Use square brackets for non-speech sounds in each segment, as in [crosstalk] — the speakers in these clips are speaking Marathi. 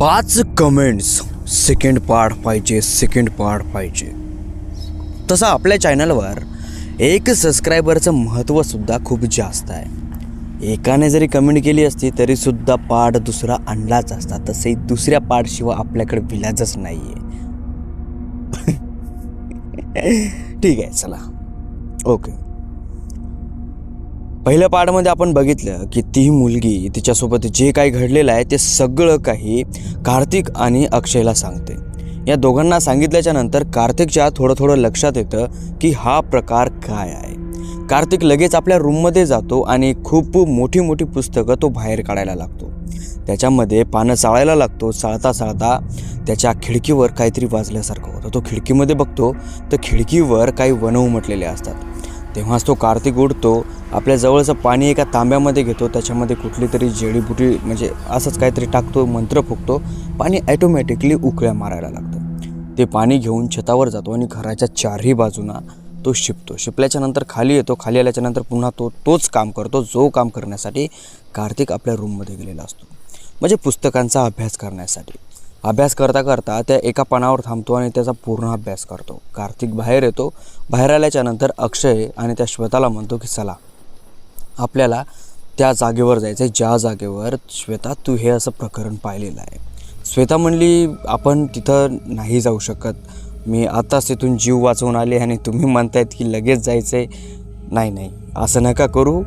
पाच कमेंट्स सेकंड पार्ट पाहिजे सेकंड पार्ट पाहिजे. तसं आपल्या चॅनलवर एक सबस्क्रायबरचं महत्त्वसुद्धा खूप जास्त आहे. एकाने जरी कमेंट केली असती तरीसुद्धा पार्ट दुसरा आणलाच असता. तसे दुसऱ्या पार्टशिवाय आपल्याकडे विलाजच नाही आहे [laughs] ठीक आहे चला. ओके पहिल्या पार्टमध्ये आपण बघितलं की ती मुलगी तिच्यासोबत जे काही घडलेलं आहे ते सगळं काही कार्तिक आणि अक्षयला सांगते. या दोघांना सांगितल्याच्या नंतर कार्तिकच्या थोडं थोडं लक्षात येतं की हा प्रकार काय आहे. कार्तिक लगेच आपल्या रूममध्ये जातो आणि खूप मोठी मोठी पुस्तकं तो बाहेर काढायला लागतो. त्याच्यामध्ये पानं चाळायला लागतो चाळता चाळता त्याच्या खिडकीवर काहीतरी वाजल्यासारखं होतं. तो खिडकीमध्ये बघतो तर खिडकीवर काही वन उमटलेले असतात. तेव्हाच तो कार्तिक उडतो. आपल्या जवळचं पाणी एका तांब्यामध्ये घेतो. त्याच्यामध्ये कुठली तरी जडीबुटी म्हणजे असंच काहीतरी टाकतो मंत्र फुकतो. पाणी ॲटोमॅटिकली उकळ्या मारायला लागतं. ते पाणी घेऊन छतावर जातो आणि घराच्या चारही बाजूना तो शिपतो. शिपल्याच्या नंतर खाली येतो. खाली आल्याच्यानंतर पुन्हा तो तोच काम करतो. जो काम करण्यासाठी कार्तिक आपल्या रूममध्ये गेलेला असतो. म्हणजे पुस्तकांचा अभ्यास करण्यासाठी. अभ्यास करता करता त्या एका पानावर थांबतो आणि त्याचा पूर्ण अभ्यास करतो. कार्तिक बाहेर येतो. बाहेर आल्याच्यानंतर अक्षय आणि त्या श्वेताला म्हणतो की चला आपल्याला त्या जागेवर जायचं आहे ज्या जागेवर श्वेता तू हे असं प्रकरण पाहिलेलं आहे. श्वेता म्हणली आपण तिथं नाही जाऊ शकत. मी आत्ताच तिथून जीव वाचवून आले आणि तुम्ही म्हणतायत की लगेच जायचं आहे नाही नाही असं नका करू.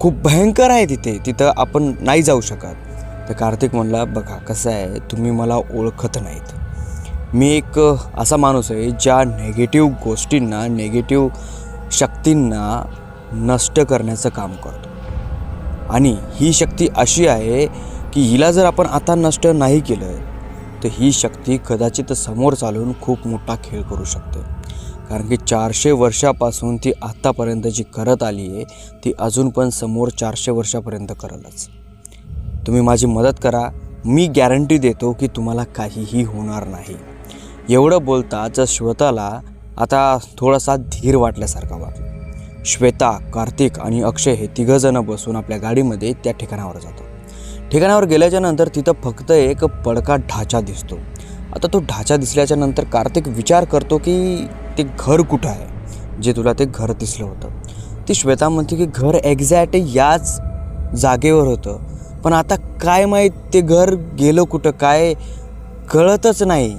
खूप भयंकर आहे तिथे. तिथं आपण नाही जाऊ शकत. तर कार्तिक म्हणला बघा कसं आहे तुम्ही मला ओळखत नाहीत. मी एक असा माणूस आहे ज्या नेगेटिव्ह गोष्टींना नेगेटिव्ह शक्तींना नष्ट करण्याचं काम करतो. आणि ही शक्ती अशी आहे की हिला जर आपण आता नष्ट नाही केलं तर ही शक्ती कदाचित समोर चालून खूप मोठा खेळ करू शकते. कारण की चारशे वर्षापासून ती आत्तापर्यंत जी करत आली आहे ती अजून पण समोर चारशे वर्षापर्यंत करलच. तुम्ही माझी मदत करा. मी गॅरंटी देतो की तुम्हाला काहीही होणार नाही. एवढं बोलताच श्वेताला आता थोडासा धीर वाटल्यासारखा वाटला. श्वेता कार्तिक आणि अक्षय हे तिघंजणं बसून आपल्या गाडीमध्ये त्या ठिकाणावर जातो. ठिकाणावर गेल्याच्यानंतर तिथं फक्त एक पडका ढाचा दिसतो. आता तो ढाचा दिसल्याच्या नंतर कार्तिक विचार करतो की ते घर कुठं आहे? जे तुला ते घर दिसलं होतं. ती श्वेता म्हणते की घर एक्झॅक्ट याच जागेवर होतं. पण आता काय माहीत ते घर गेलं कुठं काय कळतच नाही.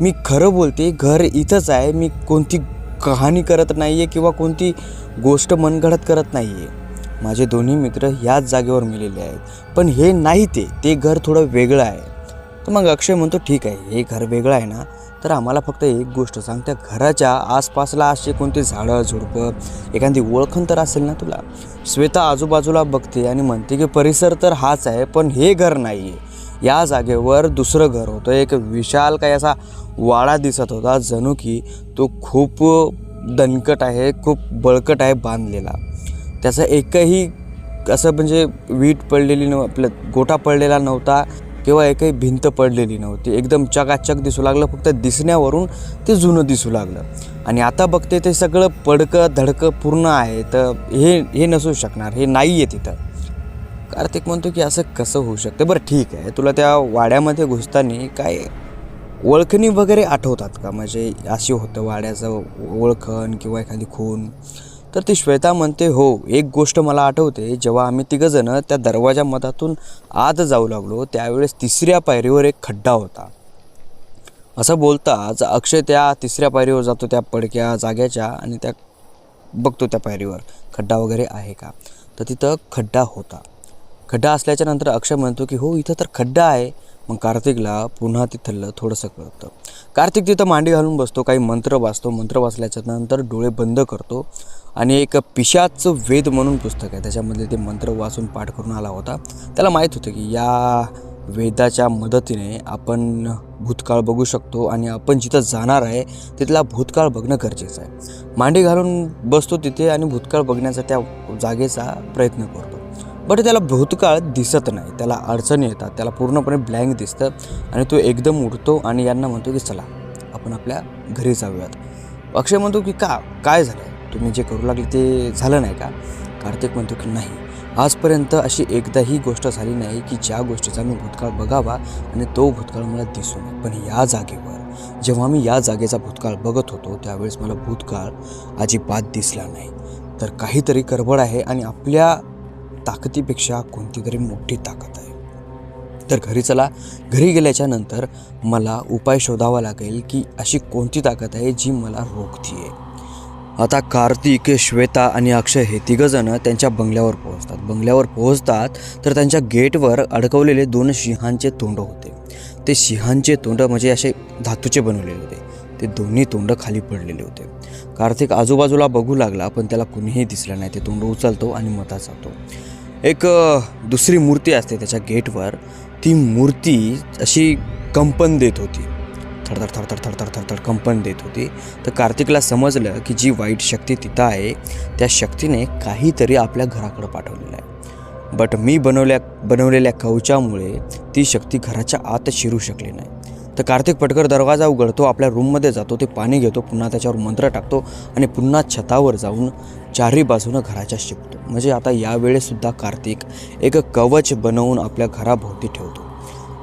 मी खरं बोलते घर इथंच आहे. मी कोणती कहाणी करत नाही आहे किंवा कोणती गोष्ट मनगडत करत नाही आहे माझे दोन्ही मित्र ह्याच जागेवर मिलेले आहेत. पण हे नाही ते. ते घर थोडं वेगळं आहे. तर मग अक्षय म्हणतो ठीक आहे हे घर वेगळं आहे ना. तर आम्हाला फक्त एक गोष्ट सांग त्या घराच्या आसपासला असे कोणते झाडं झुडपं एखादी ओळखण तर असेल ना तुला? श्वेता आजूबाजूला बघते आणि म्हणते की परिसर तर हाच आहे पण हे घर नाही आहे या जागेवर दुसरं घर होतं. एक विशाल काही असा वाडा दिसत होता जणू की तो खूप दणकट आहे खूप बळकट आहे बांधलेला. त्याचा एकही असं म्हणजे वीट पडलेली न आपलं गोटा पडलेला नव्हता. किंवा एकही भिंत पडलेली नव्हती. एकदम चकाचक दिसू लागलं फक्त दिसण्यावरून ते जुनं दिसू लागलं. आणि आता बघते ते सगळं पडकं धडकं पूर्ण आहे तर हे हे नसू शकणार हे नाही आहे तिथं. कार्तिक म्हणतो की असं कसं होऊ शकतं? बरं ठीक आहे. तुला त्या वाड्यामध्ये घुसताना काय ओळखणी वगैरे आठवतात का? म्हणजे अशी होतं वाड्याचं ओळखण किंवा एखादी खून? तर ती श्वेता म्हणते हो एक गोष्ट मला आठवते. जेव्हा आम्ही तिघंजणं त्या दरवाजा मधातून आत जाऊ लागलो त्यावेळेस तिसऱ्या पायरीवर एक खड्डा होता. असं बोलताच अक्षय त्या तिसऱ्या पायरीवर जातो त्या पडक्या जाग्याच्या आणि त्या बघतो त्या पायरीवर. खड्डा वगैरे आहे का? तर तिथं खड्डा होता. खड्डा असल्याच्या नंतर अक्षय म्हणतो की हो इथं तर खड्डा आहे. मग कार्तिकला पुन्हा तिथलं थोडंसं कळतं. कार्तिक तिथं मांडी घालून बसतो काही मंत्र वाचतो. मंत्र वाचल्याच्या नंतर डोळे बंद करतो. आणि एक पिशाचं वेद म्हणून पुस्तक आहे. त्याच्यामध्ये ते मंत्र वाचून पाठ करून आला होता. त्याला माहीत होतं की या वेदाच्या मदतीने आपण भूतकाळ बघू शकतो आणि आपण जिथं जाणार आहे तिथला भूतकाळ बघणं गरजेचं आहे. मांडी घालून बसतो तिथे आणि भूतकाळ बघण्याचा त्या जागेचा प्रयत्न करतो. बट त्याला भूतकाळ दिसत नाही. त्याला अडचणी येतात. त्याला पूर्णपणे ब्लँक दिसतं आणि तो एकदम उठतो आणि यांना म्हणतो की चला आपण आपल्या घरी जाऊयात. अक्षय म्हणतो की का? काय झालं तुम्ही जे करू लागले ते झालं नाही का? कार्तिक म्हणतो की नाही. आजपर्यंत अशी एकदाही गोष्ट झाली नाही की ज्या गोष्टीचा मी भूतकाळ बघावा आणि तो भूतकाळ मला दिसू नये. पण या जागेवर जेव्हा मी या जागेचा भूतकाळ बघत होतो त्यावेळेस मला भूतकाळ अजिबात दिसला नाही. तर काहीतरी गडबड आहे आणि आपल्या ताकदीपेक्षा कोणती तरी मोठी ताकद आहे. तर घरी चला. घरी गेल्याच्यानंतर मला उपाय शोधावा लागेल की अशी कोणती ताकद आहे जी मला रोखतीये. आता कार्तिक श्वेता आणि अक्षय हे तिघंजणं त्यांच्या बंगल्यावर पोहोचतात. बंगल्यावर पोहोचतात तर त्यांच्या गेटवर अडकवलेले दोन सिंहांचे तोंड होते. ते सिंहांचे तोंड म्हणजे असे धातूचे बनवलेले होते. ते दोन्ही तोंड खाली पडलेले होते. कार्तिक आजूबाजूला बघू लागला पण त्याला कुणीही दिसलं नाही. ते तोंड उचलतो आणि मतात जातो. एक दुसरी मूर्ती असते त्याच्या गेटवर. ती मूर्ती अशी कंपन देत होती. थरथर थरथर थरथर थरथर कंपन देत होती. तर कार्तिकला समजलं की जी वाईट शक्ती तिथं आहे त्या शक्तीने काहीतरी आपल्या घराकडं पाठवलेलं आहे. बट मी बनवल्या बनवलेल्या कवचामुळे ती शक्ती घराच्या आत शिरू शकली नाही. तर कार्तिक पटकर दरवाजा उघडतो आपल्या रूममध्ये जातो ते पाणी घेतो पुन्हा त्याच्यावर मंत्र टाकतो आणि पुन्हा छतावर जाऊन चारही बाजूनं घराच्या शिकतो म्हणजे आता यावेळेसुद्धा कार्तिक एक कवच बनवून आपल्या घराभोवती ठेवतो.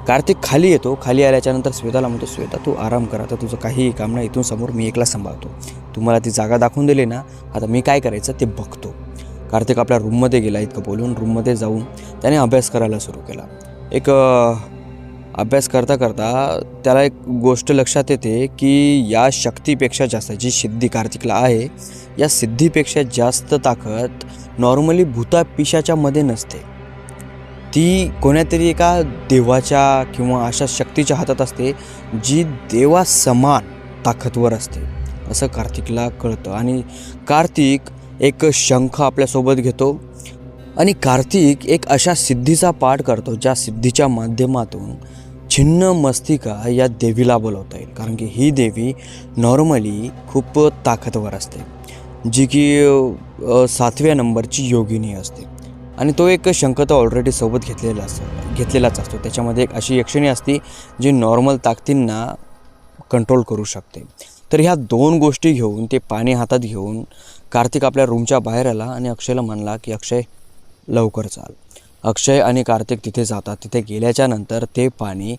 कार्तिक खाली येतो खाली आल्याच्यानंतर श्वेताला म्हणतो श्वेता तू आराम करा तर तुझं काहीही काम नाही इथून समोर मी एकला सांभाळतो. तुम्हाला ती जागा दाखवून दिली ना आता मी काय करायचं ते बघतो. कार्तिक आपल्या रूममध्ये गेला इतकं बोलून रूममध्ये जाऊन त्याने अभ्यास करायला सुरू केला. एक अभ्यास करता करता त्याला एक गोष्ट लक्षात येते की या शक्तीपेक्षा जास्त जी सिद्धी कार्तिकला आहे या सिद्धीपेक्षा जास्त ताकद नॉर्मली भूता पिशाच्यामध्ये नसते. ती कोण्यातरी एका देवाच्या किंवा अशा शक्तीच्या हातात असते जी देवा समान ताकदवर असते. असं कार्तिकला कळतं. आणि कार्तिक एक शंख आपल्यासोबत घेतो. आणि कार्तिक एक अशा सिद्धीचा पाठ करतो ज्या सिद्धीच्या माध्यमातून छिन्न मस्तिका या देवीला बोलवता येईल. कारण की ही देवी नॉर्मली खूप ताकदवर असते. जी की सातव्या नंबरची योगिनी असते. आणि तो एक शंख तर ऑलरेडी सोबत घेतलेला असतो घेतलेलाच असतो. त्याच्यामध्ये एक अशी यक्षिणी असते जी नॉर्मल ताकदींना कंट्रोल करू शकते. तर ह्या दोन गोष्टी घेऊन ते पाणी हातात घेऊन कार्तिक आपल्या रूमच्या बाहेर आला आणि अक्षयला म्हणला की अक्षय लवकर चाल. अक्षय आणि कार्तिक तिथे जातात. तिथे गेल्याच्यानंतर ते पाणी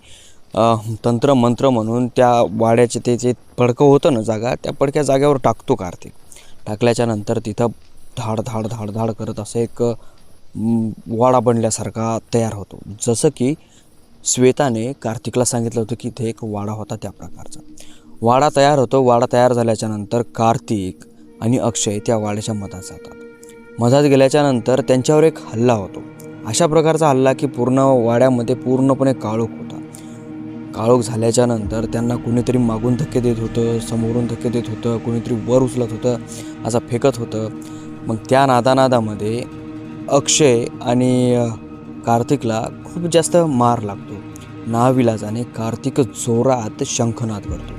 तंत्रमंत्र तंत्र मंत्र म्हणून त्या वाड्याचे ते जे पडकं होतं ना जागा त्या पडक्या जागेवर टाकतो कार्तिक. टाकल्याच्या नंतर तिथं धाड धाड धाड धाड करत असं एक वाडा बनल्यासारखा तयार होतो. जसं की श्वेताने कार्तिकला सांगितलं होतं की इथे एक वाडा होता त्या प्रकारचा. वाडा तयार होतो. वाडा तयार झाल्याच्यानंतर कार्तिक आणि अक्षय त्या वाड्याच्या मधात जातात. मधात गेल्याच्यानंतर त्यांच्यावर एक हल्ला होतो. अशा प्रकारचा हल्ला की पूर्ण वाड्यामध्ये पूर्णपणे काळोख होता. काळोख झाल्याच्यानंतर त्यांना कोणीतरी मागून धक्के देत होतं समोरून धक्के देत होतं कोणीतरी वर उचलत होतं असं फेकत होतं. मग त्या नादानादामध्ये अक्षय आणि कार्तिकला खूप जास्त मार लागतो. नाविलाजाने कार्तिक जोरात शंखनाद करतो.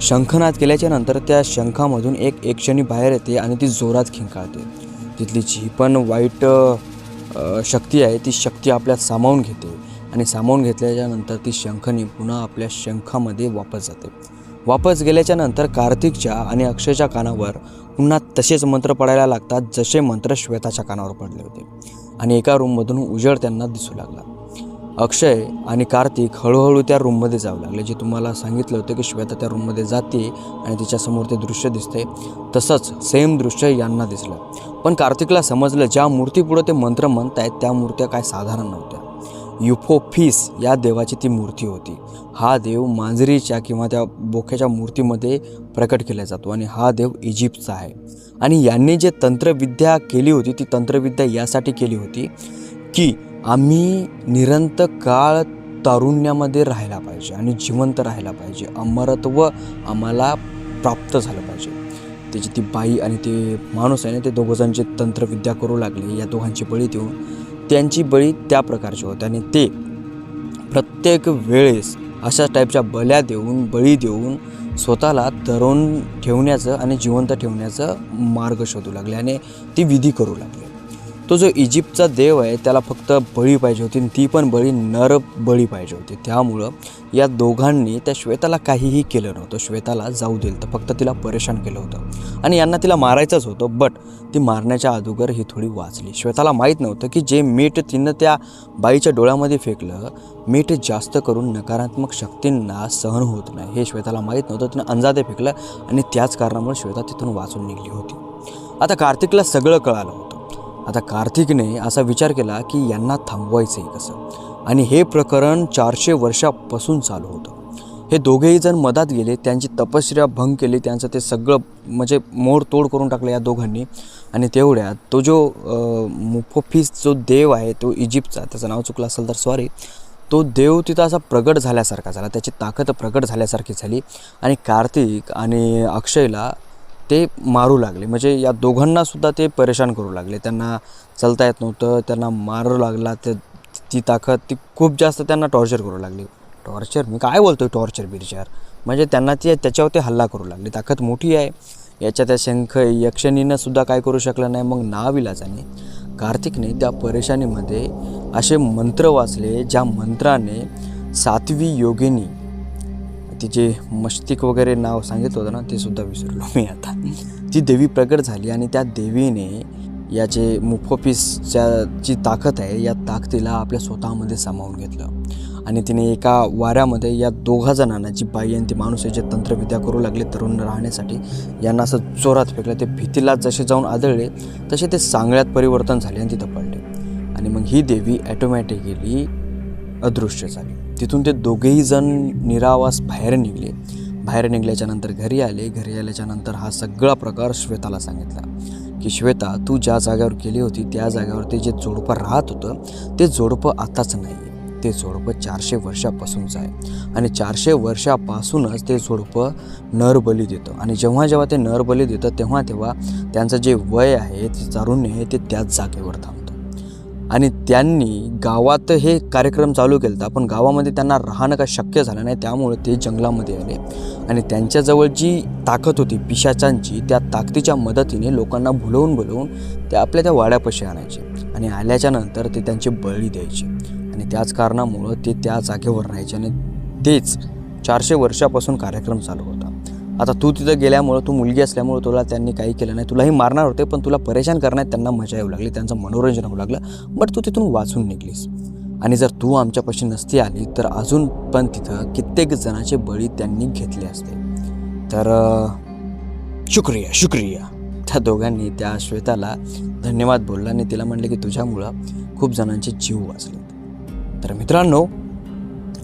शंखनाद केल्याच्यानंतर त्या शंखामधून एक एकक्षणी बाहेर येते आणि ती जोरात खिंकाळते. तिथली जी पण वाईट शक्ती आहे ती शक्ती आपल्यात सामावून घेते आणि सामावून घेतल्याच्यानंतर ती शंखनी पुन्हा आपल्या शंखामध्ये वापस जाते. वापस गेल्याच्यानंतर कार्तिकच्या आणि अक्षयच्या कानावर पुन्हा तसेच मंत्र पडायला लागतात जसे मंत्र श्वेताच्या कानावर पडले होते. आणि एका रूममधून उजेड त्यांना दिसू लागला. अक्षय आणि कार्तिक हळूहळू त्या रूममध्ये जाऊ लागले जे तुम्हाला सांगितलं होतं की श्वेता त्या रूममध्ये जाते आणि तिच्यासमोर ते दृश्य दिसते. तसंच सेम दृश्य यांना दिसलं. पण कार्तिकला समजलं ज्या मूर्तीपुढं ते मंत्र म्हणत आहेत त्या मूर्त्या काय साधारण नव्हत्या. युफोफिस या देवाची ती मूर्ती होती. हा देव मांजरीच्या किंवा त्या बोक्याच्या मूर्तीमध्ये प्रकट केला जातो आणि हा देव इजिप्तचा आहे. आणि यांनी जे तंत्रविद्या केली होती ती तंत्रविद्या यासाठी केली होती की आम्ही निरंतर काळ तारुण्यामध्ये राहायला पाहिजे आणि जिवंत राहायला पाहिजे. अमरत्व आम्हाला प्राप्त झालं पाहिजे. त्याची ती बाई आणि ते माणूस आहे ना ते दोघंजण जे तंत्रविद्या करू लागले या दोघांची बळी देऊन त्यांची बळी त्या प्रकारची होती. आणि ते प्रत्येक वेळेस अशा टाईपच्या बल्या देऊन बळी देऊन स्वतःला तरुण ठेवण्याचं आणि जिवंत ठेवण्याचं मार्ग शोधू लागले आणि ती विधी करू लागले. तो जो इजिप्तचा देव आहे त्याला फक्त बळी पाहिजे होती आणि ती पण बळी नर बळी पाहिजे होती. त्यामुळं या दोघांनी त्या श्वेताला काहीही केलं नव्हतं. श्वेताला जाऊ दिलं तर फक्त तिला परेशान केलं होतं. आणि यांना तिला मारायचंच होतं बट ती मारण्याच्या अगोदर ही थोडी वाचली. श्वेताला माहीत नव्हतं की जे मीठ तिनं त्या बाईच्या डोळ्यामध्ये फेकलं मीठ जास्त करून नकारात्मक शक्तींना सहन होत नाही. हे श्वेताला माहीत नव्हतं. तिनं अंदाजे फेकलं आणि त्याच कारणामुळे श्वेता तिथून वाचून निघली होती. आता कार्तिकला सगळं कळालं होतं. आता कार्तिकने असा विचार केला की यांना थांबवायचं आहे कसं? आणि हे प्रकरण चारशे वर्षापासून चालू होतं. हे दोघेही जण मधात गेले त्यांची तपश्चर्या भंग केली त्यांचं ते सगळं म्हणजे मोडतोड करून टाकलं या दोघांनी. आणि तेवढ्यात तो जो मुफोफिस जो देव आहे तो इजिप्तचा त्याचं नाव चुकलं असेल तर सॉरी तो देव तिथं असा प्रगट झाल्यासारखा झाला त्याची ताकद प्रगट झाल्यासारखी झाली. आणि कार्तिक आणि अक्षयला ते मारू लागले. म्हणजे या दोघांनासुद्धा ते परेशान करू लागले. त्यांना चालता येत नव्हतं त्यांना मारू लागला ते ती ताकद ती खूप जास्त त्यांना टॉर्चर करू लागली. टॉर्चर मी काय बोलतो आहे टॉर्चर बिर्चर म्हणजे त्यांना ती त्याच्यावरती हल्ला करू लागली. ताकद मोठी आहे. याच्या त्या शंख यक्षणीनंसुद्धा काय करू शकलं नाही. मग नाविलाजाने कार्तिकने त्या परेशानीमध्ये असे मंत्र वाचले ज्या मंत्राने सातवी योगिनी ती जे मस्तिक वगैरे नाव सांगितलं होतं ना ते सुद्धा विसरलो मी आता. ती देवी प्रगट झाली आणि त्या देवीने या जे मुफोफिसच्या जी ताकद आहे या ताकदीला आपल्या स्वतःमध्ये सामावून घेतलं. आणि तिने एका वाऱ्यामध्ये या दोघा जणांना जी बाई आणि ती माणूस जे तंत्रविद्या करू लागले तरुण राहण्यासाठी यांना असं जोरात फेकलं. ते भीतीला जसे जाऊन आदळले तसे ते सांगळ्यात परिवर्तन झाले आणि तिथं पडले. आणि मग ही देवी ॲटोमॅटिकली अदृश्य झाली. तिथून ते दोघेही जण निरावास बाहेर निघले. बाहेर निघल्याच्यानंतर घरी आले. घरी आल्याच्यानंतर हा सगळा प्रकार श्वेताला सांगितला की श्वेता तू ज्या जागेवर केली होती त्या जागेवर ते जे जोडपं राहत होतं ते जोडपं आताच नाही आहे ते जोडपं चारशे वर्षापासूनचं आहे. आणि चारशे वर्षापासूनच ते जोडपं नरबली देतं. आणि जेव्हा जेव्हा ते नरबली देतं तेव्हा तेव्हा त्यांचं जे वय आहे ते तारुण्य आहे ते त्याच जागेवर थांबतं. आणि त्यांनी गावात हे कार्यक्रम चालू केला होता पण गावामध्ये त्यांना राहणं काय शक्य झालं नाही त्यामुळे ते जंगलामध्ये आले. आणि त्यांच्याजवळ जी ताकद होती पिशाचांची त्या ताकदीच्या मदतीने लोकांना भुलवून भुलवून ते आपल्या त्या वाड्यापाशी आणायचे आणि आल्याच्यानंतर ते त्यांचे बळी द्यायचे. आणि त्याच कारणामुळं ते त्या जागेवर राहायचे आणि तेच चारशे वर्षापासून कार्यक्रम चालू होता. आता तू तिथं गेल्यामुळं तू मुलगी असल्यामुळं तुला त्यांनी काही केलं नाही. तुलाही मारणार होते पण तुला परेशान करण्यात त्यांना मजा येऊ लागली त्यांचं मनोरंजन होऊ लागलं. बट तू तिथून वाचून निघलीस. आणि जर तू आमच्यापाशी नसती आली तर अजून पण तिथं कित्येक जणांचे बळी त्यांनी घेतले असते. तर शुक्रिया शुक्रिया. त्या दोघांनी त्या श्वेताला धन्यवाद बोलला आणि तिला म्हणले की तुझ्यामुळं खूप जणांचे जीव वाचले तर मित्रांनो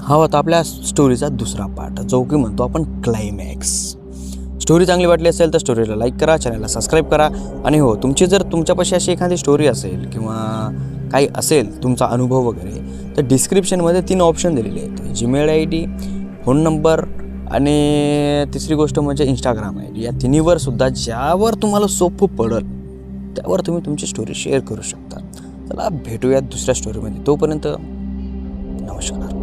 हा होता आपल्या स्टोरीचा दुसरा पार्ट जो की म्हणतो आपण क्लायमॅक्स स्टोरी चांगली वाटली असेल तर स्टोरीला लाईक करा चॅनलला सबस्क्राईब करा. आणि हो तुमची जर तुमच्यापाशी अशी एखादी स्टोरी असेल किंवा काही असेल तुमचा अनुभव वगैरे तर डिस्क्रिप्शनमध्ये तीन ऑप्शन दिलेले आहेत. Gmail I D phone number आणि तिसरी गोष्ट म्हणजे इंस्टाग्राम आय डी या तिन्हीवर सुद्धा ज्यावर तुम्हाला सोपं पडेल त्यावर तुम्ही तुमची स्टोरी शेअर करू शकता. चला भेटूयात दुसऱ्या स्टोरीमध्ये तोपर्यंत नमस्कार.